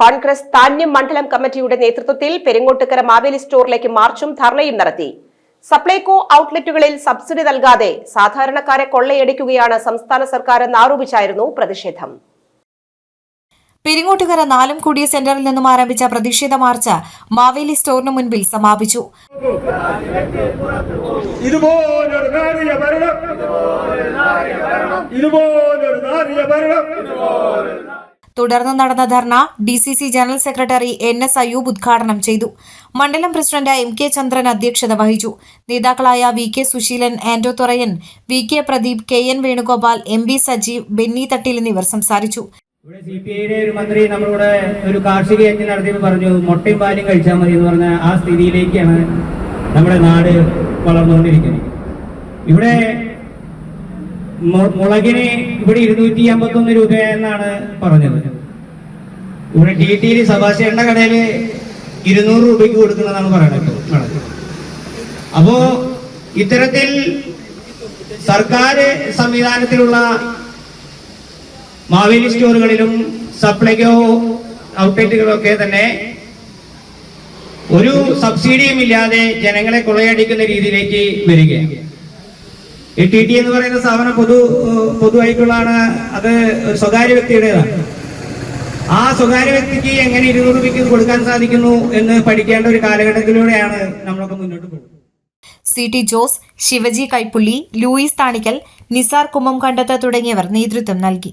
കോൺഗ്രസ് താന്യം മണ്ഡലം കമ്മിറ്റിയുടെ നേതൃത്വത്തിൽ പെരിങ്ങോട്ടുകര മാവേലി സ്റ്റോറിലേക്ക് മാർച്ചും ധർണയും നടത്തി. സപ്ലൈകോ ഔട്ട്ലെറ്റുകളിൽ സബ്സിഡി നൽകാതെ സാധാരണക്കാരെ കൊള്ളയടിക്കുകയാണ് സംസ്ഥാന സർക്കാർ എന്നാരോപിച്ചായിരുന്നു പ്രതിഷേധം. പെരിങ്ങോട്ടുകര നാലും കൂടിയ സെന്ററിൽ നിന്നും ആരംഭിച്ച പ്രതിഷേധ മാർച്ച് മാവേലി സ്റ്റോറിന് മുൻപിൽ സമാപിച്ചു. ഇതുപോലൊരു തുടർന്ന് നടന്ന dharna D C C general secretary N S Ayyub ഉദ്ഘാടനം ചെയ്തു. മണ്ഡലം പ്രസിഡന്റ് എം കെ ചന്ദ്രൻ അധ്യക്ഷത വഹിച്ചു. നേതാക്കളായ V K Susheelan Anto Thurayan V K Pradeep K N Venugopal M B Sajeev Benny Thattil എന്നിവർ സംസാരിച്ചു. ഇവിടെ സി പി ഐയുടെ ഒരു മന്ത്രി നമ്മളിവിടെ ഒരു കാർഷിക യജ്ഞം നടത്തിയപ്പോൾ പറഞ്ഞു മുട്ടയും പാലും കഴിച്ചാൽ മതി എന്ന് പറഞ്ഞ ആ സ്ഥിതിയിലേക്കാണ് നമ്മുടെ നാട് വളർന്നുകൊണ്ടിരിക്കുന്നത്. ഇവിടെ മുളകിന് ഇവിടെ ഇരുന്നൂറ്റി അമ്പത്തി ഒന്ന് രൂപ എന്നാണ് പറഞ്ഞത്. ഇവിടെ ടി ടിയിൽ സഭാശേണ്ട കടയിൽ ഇരുന്നൂറ് രൂപയ്ക്ക് കൊടുക്കുന്നതാണ് പറയുന്നത് അപ്പോ ഇത്തരത്തിൽ സർക്കാർ സംവിധാനത്തിലുള്ള മാവേലി സ്റ്റോറുകളിലും സപ്ലൈകോ ഔട്ട്ലെറ്റുകളൊക്കെ തന്നെ ഒരു സബ്സിഡിയും ഇല്ലാതെ ജനങ്ങളെ കൊള്ളയടിക്കുന്ന രീതിയിലേക്ക് വരികയാണ്. ഈ ടി ടി എന്ന് പറയുന്ന സ്ഥാപനം പൊതു പൊതുവായിട്ടുള്ളതാണ്. അത് ഒരു സ്വകാര്യ വ്യക്തിയുടേതാണ്. ആ സ്വകാര്യ വ്യക്തിക്ക് എങ്ങനെ ഇരുന്നൂറ് രൂപയ്ക്ക് കൊടുക്കാൻ സാധിക്കുന്നു എന്ന് പഠിക്കേണ്ട ഒരു കാലഘട്ടത്തിലൂടെയാണ് നമ്മളൊക്കെ മുന്നോട്ട് പോകുന്നത്. സി ടി ജോസ് ശിവജി കൈപ്പുള്ളി ലൂയിസ് താണിക്കൽ നിസാർ കുമ്മം കണ്ടത്ത് തുടങ്ങിയവർ നേതൃത്വം നൽകി.